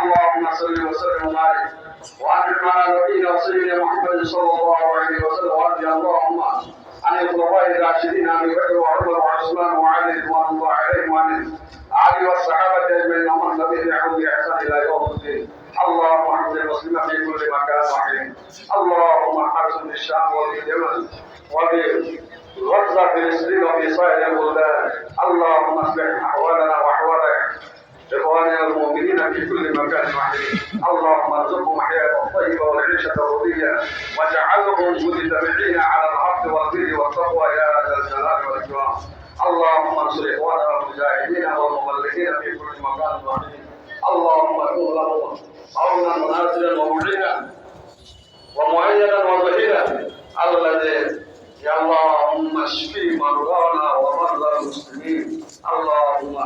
اللهم صل وسلم وبارك. وأنعم على نبينا وسيدنا محمد صلى الله عليه وسلم وارض اللهم عن الخلفاء الراشدين أبي بكر وعمر وعثمان وعلي رضوان الله عليهم وعن علي والصحابة أجمعين. ومن تبعهم باحسان إلى يوم الدين اللهم احفظ المسلمين في كل مكان وحين اللهم احفظ الشام واليمن وبغزه فلسطين وفي سائر البلدان اللهم اصلح أحوالنا واحوال إخواننا المؤمنين في كل مكان وحين اللهم ارزقهم حياة طيبة والعيشة الرضية واجعلهم متبعين على الحق والبر والتقوى. يا ذا الجلال والإكرام. اللهم انصر إخواننا المجاهدين والمبلغين في كل مكان وحين اللهم كن لهم عونا وناصرا ومعينا ومؤيدا وظهيرا الذي يا اللهم اشفي مرضانا ومرضى المسلمين. اللهم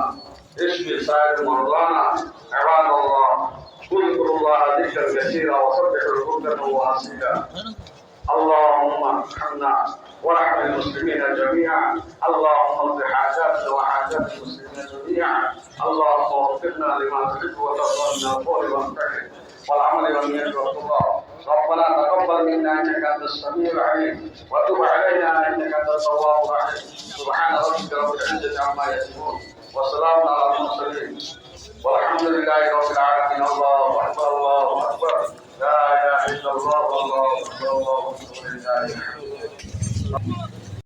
اشفي سائر مرضانا. عباد الله اذكروا الله ذكرا كثيرا وسبحوا بكرة وأصيلا. اللهم ارحمنا وارحم المسلمين جميعا. اللهم اقض حاجاتنا وحاجات المسلمين جميعا. اللهم وفقنا لما تحب وترضى من القول والفعل والعمل والنية والقضاء. ربنا تقبل منا إنك أنت السميع العليم. وتب علينا إنك أنت التواب الرحيم. سبحان ربك رب العزة عما يصفون. وسلام على المرسلين. والحمد لله رب العالمين. الله أكبر الله أكبر. لا إله إلا الله والله أكبر الله أكبر لله الحمد